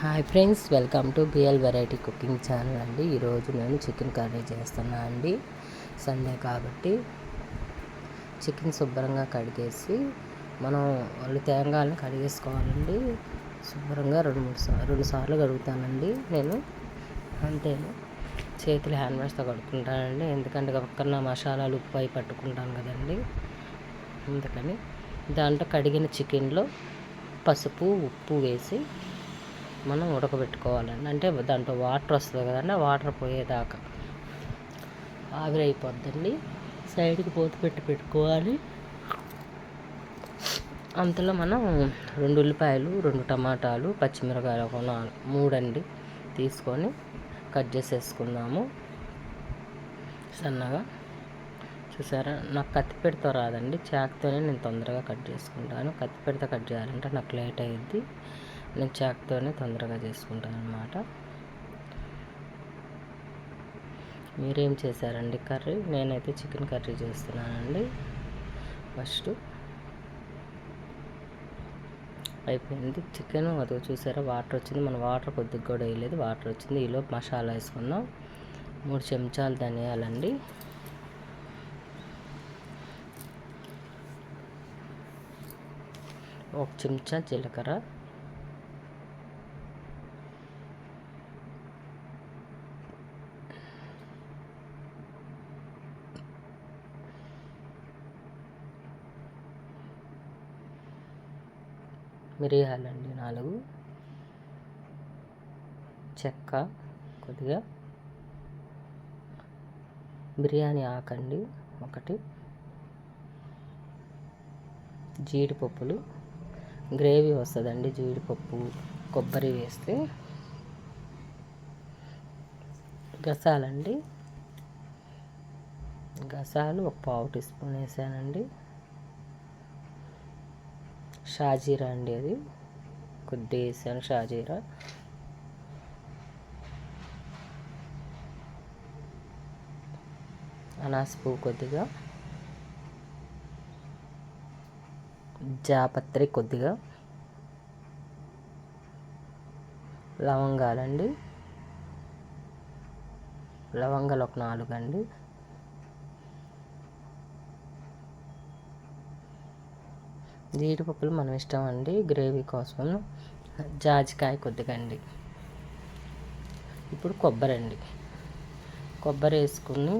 Hi friends welcome to B L variety cooking channel అండి. ఈరోజు నేను చికెన్ కర్రీ చేస్తున్నా అండి. సండే కాబట్టి చికెన్ శుభ్రంగా కడిగేసి మనం వాళ్ళు తేంగాలను కడిగేసుకోవాలండి. శుభ్రంగా రెండు మూడు సార్లు రెండు సార్లు కడుగుతానండి. నేను అంతే చేతులు హ్యాండ్ వాష్తో కడుక్కుంటానండి. ఎందుకంటే పక్కన మసాలాలు ఉప్పు అవి పట్టుకుంటాను కదండి. అందుకని దాంట్లో కడిగిన చికెన్లో పసుపు ఉప్పు వేసి మనం ఉడకబెట్టుకోవాలండి. అంటే దాంట్లో వాటర్ వస్తుంది కదండి ఆ వాటర్ పోయేదాకా. ఆవిరి అయిపోద్దండి సైడ్కి పోత పెట్టి పెట్టుకోవాలి. అంతలో మనం రెండు ఉల్లిపాయలు రెండు టమాటాలు పచ్చిమిరకాయలు ఒక నాలుగు మూడండి తీసుకొని కట్ చేసేసుకుందాము. సన్నగా. చూసారా? నాకు కత్తిపెడతో రాదండి. చాక్తోనే నేను తొందరగా కట్ చేసుకుంటాను. కత్తిపెడితో కట్ చేయాలంటే నాకు లేట్ అయ్యిద్ది. నేను చాక్తోనే తొందరగా చేసుకుంటాను అనమాట మీరేం చేశారండి కర్రీ? నేనైతే చికెన్ కర్రీ చేస్తున్నానండి. ఫస్ట్ అయిపోయింది. చికెన్ అదో చూసారా వాటర్ వచ్చింది. మన వాటర్ కొద్దిగా కూడా వేయలేదు వాటర్ వచ్చింది. ఈలో మసాలా వేసుకుందాం. మూడు చెంచాలు ధనియాలండి. ఒక చెంచా జీలకర్ర. మిరియాలండి నాలుగు. చెక్క కొద్దిగా. బిర్యానీ ఆకండి ఒకటి. జీడిపప్పులు. గ్రేవీ వస్తుందండి జీడిపప్పు. కొబ్బరి వేస్తే. గసాలండి. గసాలు ఒక పావు టీ స్పూన్ వేసానండి. షాజీరా అండి అది. కొద్ది వేసాను షాజీరా. అనాస పువ్వు కొద్దిగా. జాపత్రి కొద్దిగా. లవంగాలండి. లవంగాలు ఒక నాలుగు అండి జీడిపప్పులు మనం ఇష్టం అండి. గ్రేవీ కోసం జాజికాయ కొద్దిగా అండి ఇప్పుడు కొబ్బరి అండి. కొబ్బరి వేసుకుని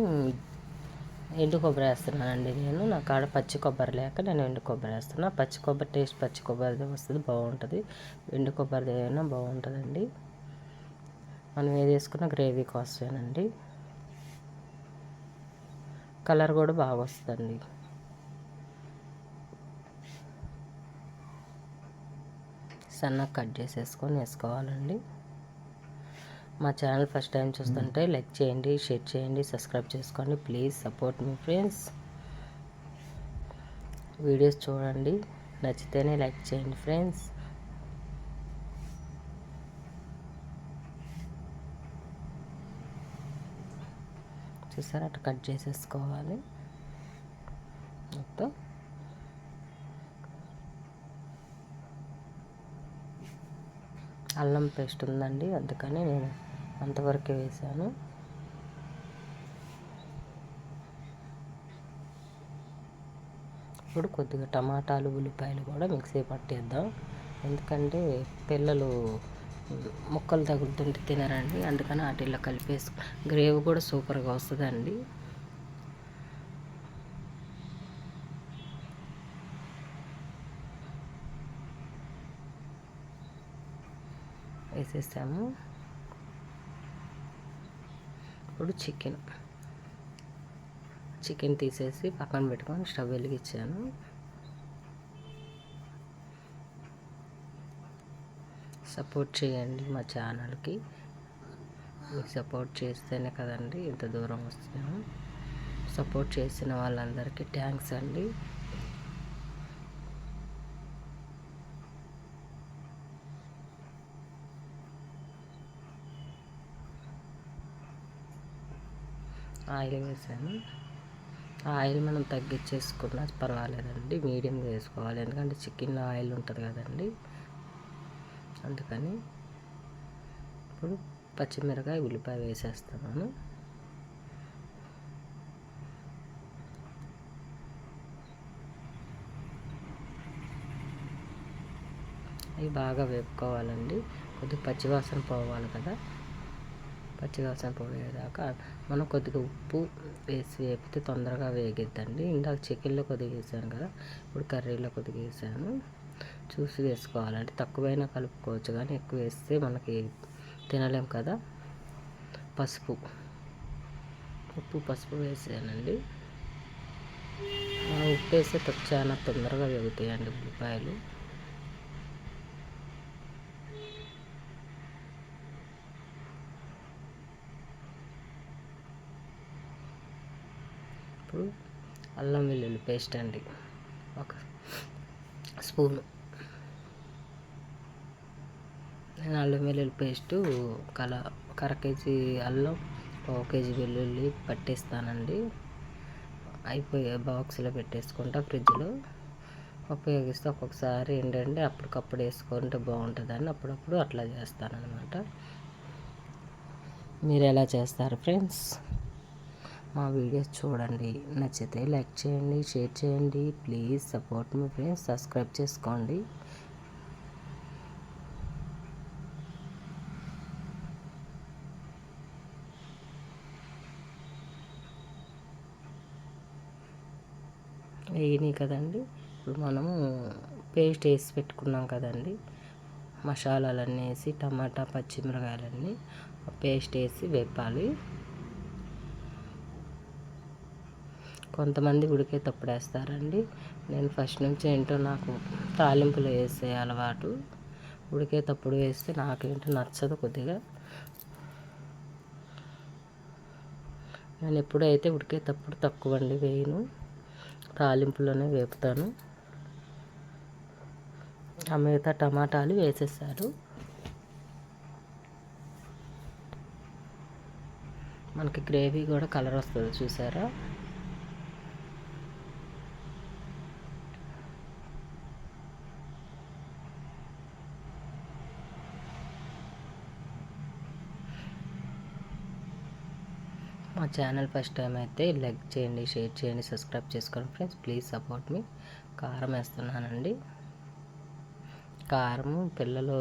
ఎండు కొబ్బరి వేస్తున్నానండి నేను. నా కాడ పచ్చి కొబ్బరి లేక నేను ఎండు కొబ్బరి వేస్తున్నా. పచ్చి కొబ్బరి టేస్ట్ పచ్చి కొబ్బరిది వస్తుంది బాగుంటుంది. ఎండు కొబ్బరిది అయినా బాగుంటుందండి. మనం ఏది వేసుకున్న గ్రేవీ కోసమేనండి. కలర్ కూడా బాగా వస్తుందండి. సన్నగా కట్ చేసేసుకొని వేసుకోవాలండి. మా ఛానల్ ఫస్ట్ టైం చూస్తుంటే లైక్ చేయండి షేర్ చేయండి సబ్స్క్రైబ్ చేసుకోండి. ప్లీజ్ సపోర్ట్ మీ ఫ్రెండ్స్ వీడియోస్ చూడండి. నచ్చితేనే లైక్ చేయండి ఫ్రెండ్స్ చూసారా? అట్లా కట్ చేసేసుకోవాలి. అల్లం పేస్ట్ ఉందండి అందుకని నేను అంతవరకే వేసాను. ఇప్పుడు కొద్దిగా టమాటాలు ఉల్లిపాయలు కూడా మిక్సీ పట్టేద్దాం. ఎందుకంటే పిల్లలు ముక్కలు తగులుతుంటే తినరండి అందుకని వాటిల్లో కలిపేసి గ్రేవీ కూడా సూపర్గా వస్తుందండి. వేసేసాము. ఇప్పుడు చికెన్ చికెన్ తీసేసి పక్కన పెట్టుకొని స్టవ్ వెలిగించాను. సపోర్ట్ చేయండి మా ఛానల్కి మీకు సపోర్ట్ చేస్తేనే కదండి ఇంత దూరం వస్తున్నాము సపోర్ట్ చేసిన వాళ్ళందరికీ థ్యాంక్స్ అండి. ఆయిల్ వేసాను. ఆయిల్ మనం తగ్గించేసుకున్నా పర్వాలేదండి మీడియంగా వేసుకోవాలి. ఎందుకంటే చికెన్లో ఆయిల్ ఉంటుంది కదండి. అందుకని ఇప్పుడు పచ్చిమిరకాయ ఉల్లిపాయ వేసేస్తున్నాను. అవి బాగా వేపుకోవాలండి. కొద్దిగా పచ్చివాసన పోవాలి కదా. పచ్చివాసన పోయేదాకా మనం కొద్దిగా ఉప్పు వేసి వేపితే తొందరగా వేగిద్దండి. ఇందాక చికెన్లో కొద్దిగా వేసాను కదా ఇప్పుడు కర్రీలో కొద్దిగా వేసాను. చూసి వేసుకోవాలంటే తక్కువైనా కలుపుకోవచ్చు కానీ ఎక్కువ వేస్తే మనకి తినలేం కదా. పసుపు ఉప్పు పసుపు వేసానండి. ఉప్పు వేస్తే చాలా తొందరగా వేగుతాయండి ఉల్లిపాయలు ఇప్పుడు అల్లం వెల్లుల్లి పేస్ట్ అండి. ఒక స్పూను. నేను అల్లం వెల్లుల్లి పేస్టు కల కర కేజీ అల్లం పావు కేజీ వెల్లుల్లి పట్టేస్తానండి. అయిపోయే బాక్స్లో పెట్టేసుకుంటా ఫ్రిడ్జ్లో. ఉపయోగిస్తే ఒక్కొక్కసారి ఏంటంటే అప్పటికప్పుడు వేసుకుంటే బాగుంటుందని అప్పుడప్పుడు అట్లా చేస్తానన్నమాట. మీరు ఎలా చేస్తారు ఫ్రెండ్స్? మా వీడియోస్ చూడండి. నచ్చితే లైక్ చేయండి షేర్ చేయండి. ప్లీజ్ సపోర్ట్ మీ ఫ్రెండ్స్. సబ్స్క్రైబ్ చేసుకోండి. వేయని కదండి. ఇప్పుడు మనము పేస్ట్ వేసి పెట్టుకున్నాం కదండి. మసాలాలన్నీ వేసి టమాటా పచ్చిమిరకాయలన్నీ పేస్ట్ వేసి వేపాలి. కొంతమంది ఉడికే వేస్తారండి నేను ఫస్ట్ నుంచి ఏంటో నాకు తాలింపులు వేసే అలవాటు. ఉడికే తప్పుడు వేస్తే నాకేంటో నచ్చదు కొద్దిగా. నేను ఎప్పుడైతే ఉడికే తప్పుడు తక్కువ అండి వేయను తాలింపులోనే వేపుతాను. ఆ మిగతా టమాటాలు వేసేసారు. మనకి గ్రేవీ కూడా కలర్ వస్తుంది చూసారా? మా ఛానల్ ఫస్ట్ టైం అయితే లైక్ చేయండి షేర్ చేయండి సబ్స్క్రైబ్ చేసుకోండి ఫ్రెండ్స్. ప్లీజ్ సపోర్ట్ మీ. కారం వేస్తున్నానండి. కారం పిల్లలు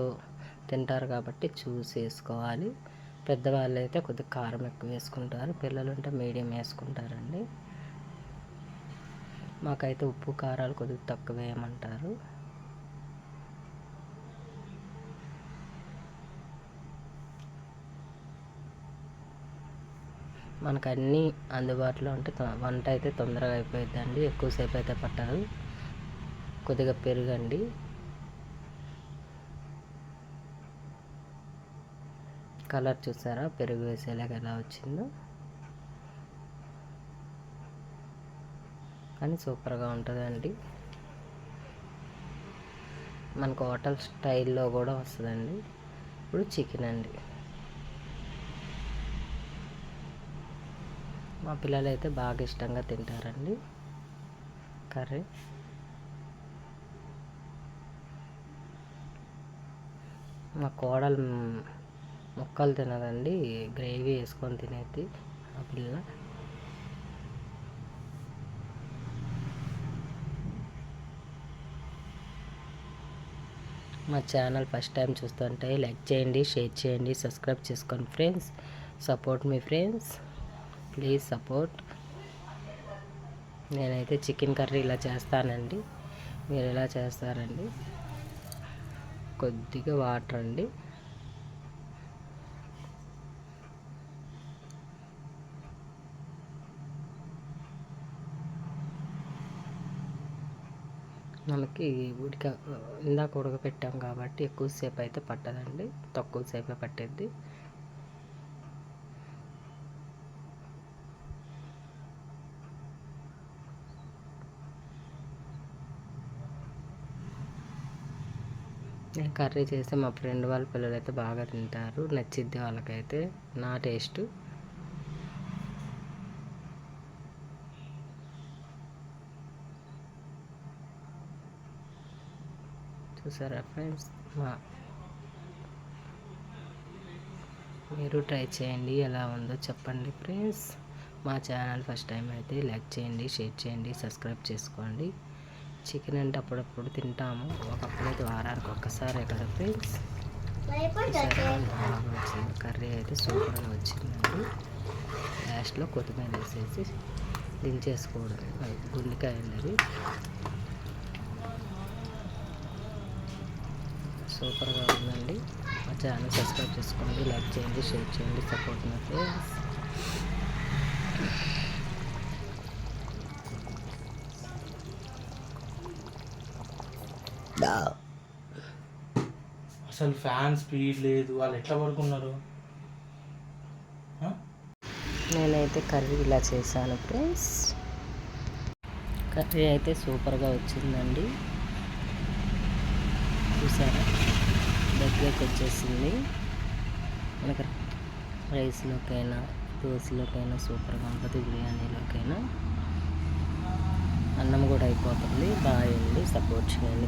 తింటారు కాబట్టి చూసి వేసుకోవాలి పెద్దవాళ్ళు అయితే కొద్దిగా కారం ఎక్కువ వేసుకుంటారు. పిల్లలు ఉంటే మీడియం వేసుకుంటారండి. మాకైతే ఉప్పు కారాలు కొద్దిగా తక్కువ వేయమంటారు. మనకు అన్నీ అందుబాటులో ఉంటే వంట అయితే తొందరగా అయిపోయిందండి ఎక్కువసేపు అయితే పట్టదు. కొద్దిగా పెరుగండి. కలర్ చూసారా? పెరుగు వేసేలాగా ఎలా వచ్చిందో. కానీ సూపర్గా ఉంటుందండి. మనకు హోటల్ స్టైల్లో కూడా వస్తుందండి. ఇప్పుడు చికెన్ అండి. మా పిల్లలు అయితే బాగా ఇష్టంగా తింటారండి. కర్రీ. మా కోడలు ముక్కలు తినదండి గ్రేవీ వేసుకొని తినేది ఆ పిల్ల. మా ఛానల్ ఫస్ట్ టైం చూస్తుంటే లైక్ చేయండి షేర్ చేయండి సబ్స్క్రైబ్ చేసుకోండి ఫ్రెండ్స్. సపోర్ట్ మీ ఫ్రెండ్స్. Please support. నేనైతే చికెన్ కర్రీ ఇలా చేస్తానండి. మీరు ఎలా చేస్తారండి? కొద్దిగా వాటర్ అండి. మనకి ఉడిక ఇందాక ఉడకపెట్టాం కాబట్టి ఎక్కువసేపు అయితే పట్టదండి. తక్కువసేపే పట్టేది నేను కర్రీ చేస్తే మా ఫ్రెండ్ వాళ్ళ పిల్లలు అయితే బాగా తింటారు. నచ్చిద్ది వాళ్ళకైతే. నా టేస్ట్. చూసారా ఫ్రెండ్స్? మా మీరు ట్రై చేయండి. ఎలా ఉందో చెప్పండి ఫ్రెండ్స్. మా ఛానల్ ఫస్ట్ టైం అయితే లైక్ చేయండి షేర్ చేయండి సబ్స్క్రైబ్ చేసుకోండి. చికెన్ అంటే అప్పుడప్పుడు తింటాము. ఒకప్పుడు అయితే వారానికి ఒక్కసారే కదా ఫ్రెండ్స్. వచ్చింది. కర్రీ అయితే సూపర్గా వచ్చిందండి. లాస్ట్లో కొత్తిమీర వేసేసి దించేసుకోవడం అది గుండెకాయ అది. సూపర్గా ఉందండి. మా ఛానల్ సబ్స్క్రైబ్ చేసుకోండి లైక్ చేయండి షేర్ చేయండి సపోర్ట్ నా ఫ్రెండ్స్. అసలు ఫ్యాన్ స్పీడ్ లేదు. వాళ్ళు ఎట్లా పడుకున్నారు? నేనైతే కర్రీ ఇలా చేశాను ఫ్రెండ్స్. కర్రీ అయితే సూపర్గా వచ్చిందండి. చూసారా? దగ్గరకు వచ్చేసింది. మనకి రైస్లోకైనా దోశలోకైనా సూపర్గా ఉంటుంది బిర్యానీలోకైనా. అన్నం కూడా అయిపోతుంది. బాగా సపోర్ట్ చేయండి.